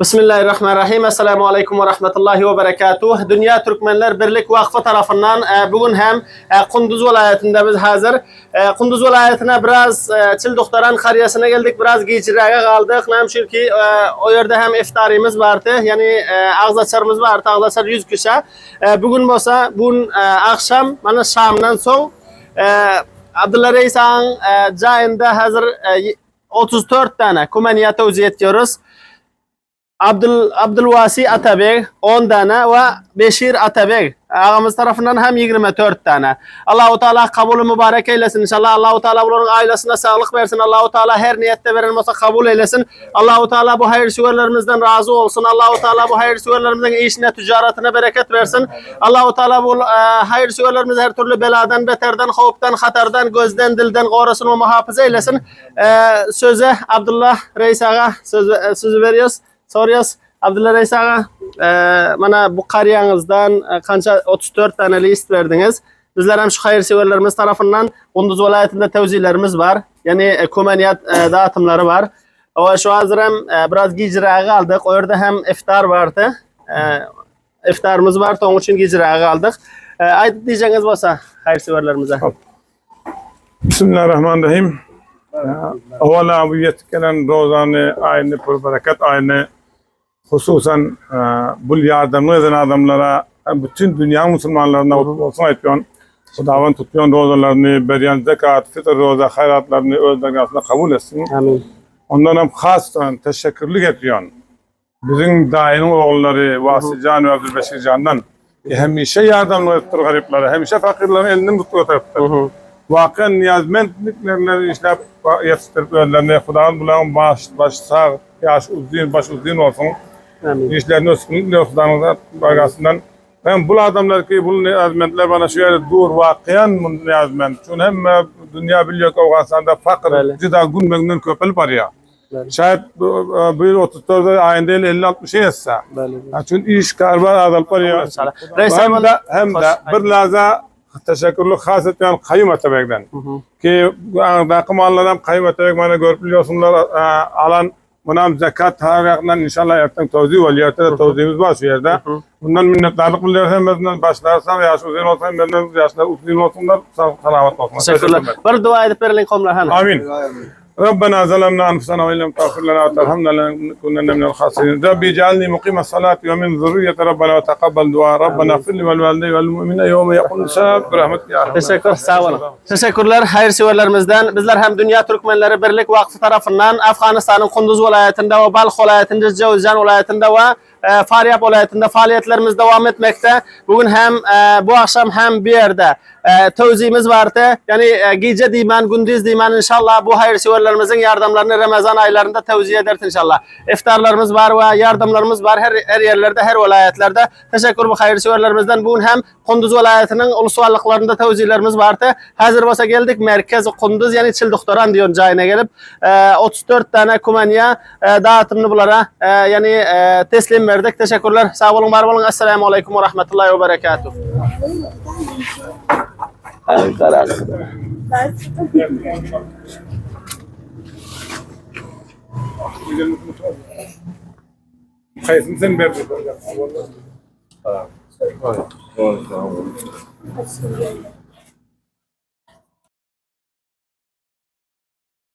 Bismillahirrahmanirrahim. Esselamu Aleyküm ve Rahmetullahi ve Berekatuh. Dünya Türkmenler Birlik Vakfı tarafından e, bugün hem e, Kunduz vilayetinde biz hazır. E, Kunduz vilayetine biraz e, Çilduktaran kariyasına geldik. Biraz geçireye kaldık. Nemşir ki e, o yerde hem iftarimiz vardı. Yani e, ağzaçarımız vardı. Ağzaçar 100 kişi. E, bugün olsa bugün e, akşam bana Şam'dan sonra e, Abdullah Reis Ağa'nın e, cayında hazır e, 34 tane kumaniye tevzi ediyoruz. Abdul Abdülvasi Atabek 10 tane ve Beşir Atabek ağamız tarafından hem 24 tane. Allahu Teala kabulü mübarek eylesin inşallah. Allahu Teala bunların ailesine sağlık versin. Allahu Teala her niyette veren olsa kabul eylesin. Allahu Teala bu hayırseverlerimizden razı olsun. Allahu Teala bu hayırseverlerimizin işine, ticaretine bereket versin. Allahu Teala bu e, hayırseverlerimizi her türlü beladan, beterden, havuptan, hatardan, gözden, dilden korusun ve muhafaza eylesin. E, söze Abdullah Reis Ağa söz, e, sözü veriyoruz. Soruyoruz. Abdullah Reis Ağa, e, mana bu qariyanızdan e, qancha 34 tane list verdiniz. Bizler hem şu hayırseverlerimiz tarafından Kunduz vilayetinde tevzilerimiz var. Yani e, kumaniyat e, dağıtımları var. O şu hazır hem e, biraz gicrağı aldık. Orada hem iftar vardı. E, iftarımız var. Onun için gicrağı aldık. E, ayet diyeceğiniz varsa hayırseverlerimize. Bismillahirrahmanirrahim. Evvela bu yetkenen rozanı aynı pür bereket aynı hususen e, bu yardımı eden adamlara hem bütün dünya Müslümanlarına olsun etmiyor. Xudavan tutuyor rozalarını, beriyan zekat, fitr roza, hayratlarını öz dergasında kabul etsin. Amin. Ondan hem hastan teşekkürlük ediyor. Bizim dayının oğulları Vasican ve Abdülbeşir Can'dan ki hemişe yardımlı ettir gariplere, hemişe fakirlerin elinden tutuyor ettir. Vakın niyazmentliklerini işlep yetiştirip önlerine Kudan bulan baş, baş sağ, yaş uzun, baş uzun olsun. Amin. İşlerini üstünlükle Kudan'ın bagasından. Ben bu adamlar ki bu niyazmentler bana şöyle dur vakiyen niyazment. Çünkü hem dünya biliyor ki Afganistan'da fakir, Böyle. cida günmekten köpel var ya. Böyle. Şayet bu bu yıl 34 ayında 50-60 şey etse. Böyle. Ya Çünkü iş karbar adal var ya. Hem de hem de bir laza teşekkürlük has etmeyen kayyum hı. Ki daqı mallardan kayyum etmek bana görüp biliyorsunlar e, alan Buna zekat hakkından inşallah yaptığım tevzi veliyatta da tevzimiz başlıyor da. Bundan minnettarlık biliyorsan benden başlarsam yaş uzun olsun benden yaşlar uzun olsunlar selamet olsun. Teşekkürler. Bana dua edip verelim komlar. Hani. Amin. Amin. ربنا ظلمنا أنفسنا وإن لم تغفر لنا وترحمنا لنكونن من الخاسرين. ربي اجعلني مقيم الصلاة ومن ذرية ربنا وتقبل دعاء. ربنا اغفر لي والوالدين والمؤمنين يوم يقول الشاب برحمتك يا رب تشكر ساولا تشكر لر خير سي مزدان. بزلر هم دنيا تركمان لر برلك واقف طرفنا افغانستان قندوز ولايتنده وبلخ ولايتنده جوزجان ولايتنده و e, Faryab vilayetinde faaliyetlerimiz devam etmekte. Bugün hem e, bu akşam hem bir yerde e, tevzimiz vardı. Yani e, gece dimen, gündüz dimen inşallah bu hayırseverlerimizin yardımlarını Ramazan aylarında tevzi ederiz inşallah. İftarlarımız var ve yardımlarımız var her, her yerlerde, her vilayetlerde. Teşekkür bu hayırseverlerimizden. Bugün hem Kunduz vilayetinin ulusallıklarında tevzilerimiz vardı. Hazır olsa geldik merkez Kunduz yani Çilduktaran diyor cayına gelip e, 34 tane kumanya e, dağıtımını bunlara e, yani e, teslim verdik. Teşekkürler. Sağ olun, var olun. Esselamu Aleyküm ve Rahmetullahi ve Berekatuhu. خير sen ver. Tamam.